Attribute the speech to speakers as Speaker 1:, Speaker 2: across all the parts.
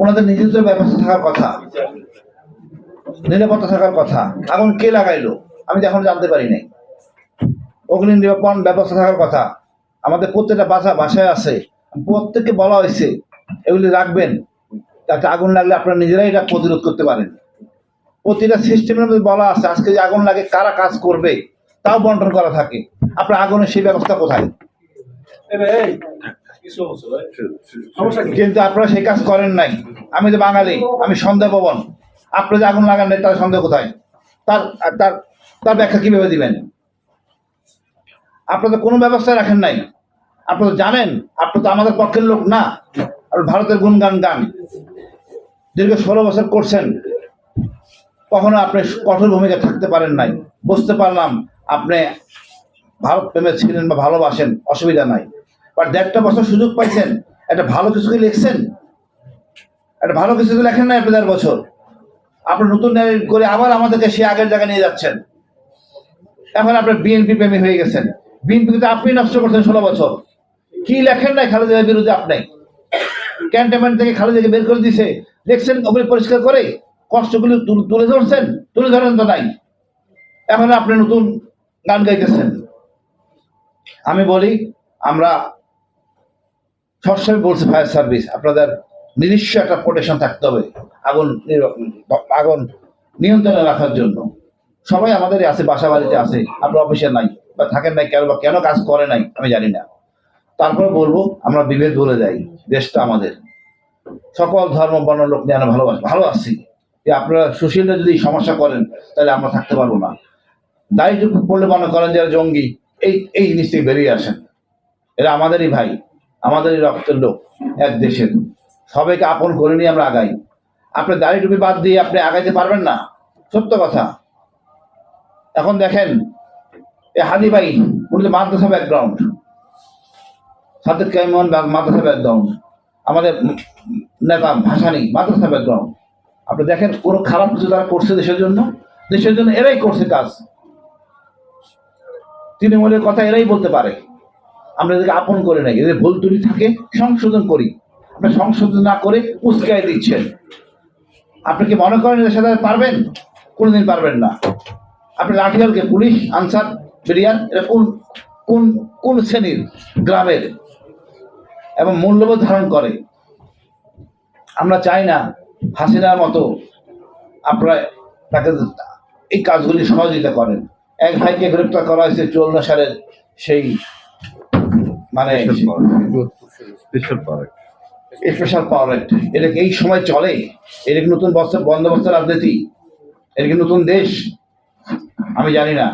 Speaker 1: ওনাদের নিজেদের ব্যবস্থা থাকার কথা, নিরাপত্তা থাকার কথা আগুন কে লাগাইলো? আমি তো এখন জানতে পারি নাই। অগ্নি নিরাপণ ব্যবস্থা থাকার কথা, আমাদের প্রত্যেকটা বাসা বাসায় আছে, প্রত্যেককে বলা হয়েছে, এগুলি রাখবেন, যাতে আগুন লাগলে আপনারা নিজেরাই এটা প্রতিরোধ করতে পারেন। প্রতিটা সিস্টেমের মধ্যে বলা আছে, আজকে যে আগুন লাগে, কারা কাজ করবে, তাও বন্টন করা থাকে। আপনার আগুনের সেই ব্যবস্থা কোথায়? কিন্তু আপনারা সেই কাজ করেন নাই। আমি তো বাঙালি আমি সন্দেহ ভবন আপনারা যে আগুন লাগান নাই তার সন্দেহ কোথায়? তার তার তার ব্যাখ্যা কীভাবে দিবেন? আপনারা তো কোনো ব্যবস্থা রাখেন নাই। আপনারা তো জানেন আপনারা তো আমাদের পক্ষের লোক না। আর ভারতের গুণগান গান। দীর্ঘ ষোলো বছর করছেন। কখনো আপনি কঠোর ভূমিকা থাকতে পারেন নাই। বুঝতে পারলাম আপনি ভারত প্রেমে ছিলেন বা ভালোবাসেন অসুবিধা নাই। বাট দেড়টা বছর সুযোগ পাইছেন, একটা ভালো কিছু কি লিখছেন? একটা ভালো কিছু তো লেখেন না আপনি দেড় বছর? আপনি নতুন করে আবার আমাদেরকে সে আগের জায়গায় নিয়ে যাচ্ছেন। এখন আপনার বিএনপি প্রেমী হয়ে গেছেন। বিএনপি তো আপনি নষ্ট করছেন ষোলো বছর। কি লেখেন নাই খালেদার বিরুদ্ধে আপনি? ক্যান্টনমেন্ট থেকে খালেদাকে বের করে দিছে। দেখছেন ওগুলি পরিষ্কার করে কষ্টগুলি তুলে ধরছেন? তুলে ধরেন তো নাই। এখন আপনি নতুন গান গাইতেছেন। আমি বলি, আমরা সবসময় বলছে ফায়ার সার্ভিস আপনাদের নিজস্ব একটা প্রোটেকশন থাকতে হবে। আগুন আগুন নিয়ন্ত্রণে রাখার জন্য। সবাই আমাদের আছে বাসা বাড়িতে আছে। আপনার অফিসে নাই, বা থাকেন নাই কেন, বা কেন কাজ করে নাই, আমি জানি না। তারপরে বলব, আমরা বিভেদ বলে যাই, দেশটা আমাদের। সকল ধর্ম, বর্ণ, লোক নিয়ে আমরা ভালোবাসি, ভালো আছি। যে আপনারা সুশীলরা যদি সমস্যা করেন, তাহলে আমরা থাকতে পারব না। দায়িত্ব পড়লে মনে করেন যারা জঙ্গি, এই এই জিনিস থেকে বেরিয়ে আসেন। এরা আমাদেরই ভাই। আমাদেরই রক্তের লোক, এক দেশের। সবাইকে আপন করে নিয়ে আমরা আগাই। আপনি দাড়ি টুপি বাদ দিয়ে আপনি আগাইতে পারবেন না। সত্য কথা। এখন দেখেন, এ হাদি ভাই, উনি তো মাদ্রাসা ব্যাকগ্রাউন্ড সাদেক কাইমন মাদ্রাসা ব্যাকগ্রাউন্ড আমাদের নেতা ভাসানি, মাদ্রাসা ব্যাকগ্রাউন্ড আপনি দেখেন, কোনো খারাপ কিছু তারা করছে দেশের জন্য? দেশের জন্য এরাই করছে কাজ। তৃণমূলের কথা এরাই বলতে পারে। আমরা এদেরকে আপন করে নাই। এদের ভুল ত্রুটি থাকে, সংশোধন করি। আপনি সংশোধন না করে উস্কাই দিচ্ছেন। আপনি কি মনে করেন এদের সাথে পারবেন? কোনোদিন পারবেন না। আপনি লাঠিয়ালকে পুলিশ, আনসার বিরিয়ান এটা কোন কোন কোন শ্রেণির? গ্রামের। এবং মূল্যবোধ ধারণ করে। আমরা চাই না হাসিনার মতো আপনারা তাকে এই কাজগুলি সহযোগিতা করেন। এক ভাইকে গ্রেপ্তার করা হয়েছে চুয়ান্ন সালের সেই মানে
Speaker 2: স্পেশাল পাওয়ার
Speaker 1: স্পেশাল পাওয়ার এটা কি এই সময় চলে? এটা কি নতুন বস্ত্র বন্দোবস্ত রাজনীতি? এটা কি নতুন দেশ? আমি জানি না।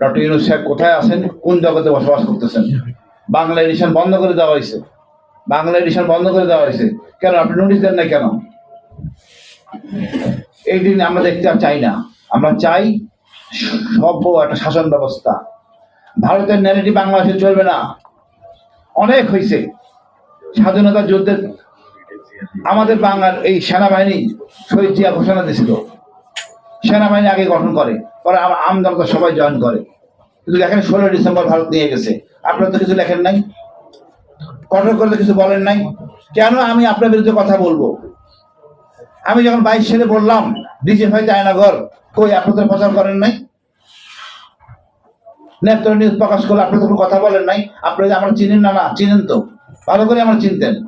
Speaker 1: ডক্টর ইউনুস সাহেব কোথায় আছেন? কোন জগতে বসবাস করতেছেন? বাংলা এডিশন বন্ধ করে দেওয়া হয়েছে। বাংলা এডিশন বন্ধ করে দেওয়া হয়েছে। কেন? আপনি নোটিশ দেন না কেন? এই দিন আমরা দেখতে আর চাই না। আমরা চাই সভ্য একটা শাসন ব্যবস্থা। ভারতের ন্যারেটিভ বাংলাদেশে চলবে না। অনেক হয়েছে। স্বাধীনতা যুদ্ধের আমাদের বাংলার এই সেনাবাহিনী শহীদ জিয়া ঘোষণা দিয়েছিল। সেনাবাহিনী আগে গঠন করে, পরে আমার আমজনতা সবাই জয়েন করে। কিন্তু দেখেন ষোলোই ডিসেম্বর ভারত নিয়ে গেছে। আপনারা তো কিছু লেখেন নাই? কঠোর করে তো কিছু বলেন নাই? কেন আমি আপনার বিরুদ্ধে কথা বলব? আমি যখন বাইশ সালে বললাম, ডিজে ভাই, জায়নাগর, কই আপনাদের প্রচার করেন নাই? নেত্র নিউজ প্রকাশ করলে আপনি তখন কথা বলেন নাই। আপনি আমরা চিনেন না না চিনেন তো। ভালো করে আমরা চিনতেন।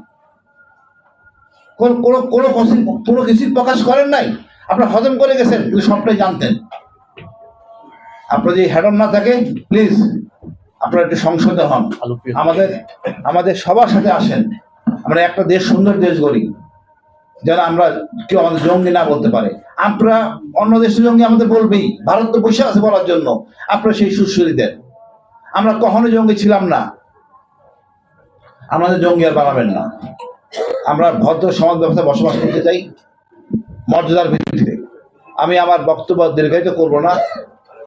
Speaker 1: কোন কোনো কোনো কিছু- কোনো কিছু প্রকাশ করেন নাই। আপনারা হজম করে গেছেন কিন্তু সবটাই জানতেন। আপনার যদি হ্যাডম না থাকে প্লিজ আপনারা একটু সংশোধন হন। আমাদের আমাদের সবার সাথে আসেন। আমরা একটা দেশ সুন্দর দেশ গড়ি। যেন আমরা কেউ আমাদের জঙ্গি না বলতে পারে। আমরা অন্য দেশের জঙ্গি আমাদের বলবেই, ভারত তো বসে আছে বলার জন্য। আপনারা সেই সুশ্রী দেন। আমরা কখনো জঙ্গি ছিলাম না। আমাদের জঙ্গি আর বানাবেন না। আমরা ভদ্র সমাজ ব্যবস্থা বসবাস করতে চাই, মর্যাদার ভিত্তিতে। আমি আমার বক্তব্য দীর্ঘায়িত করব না।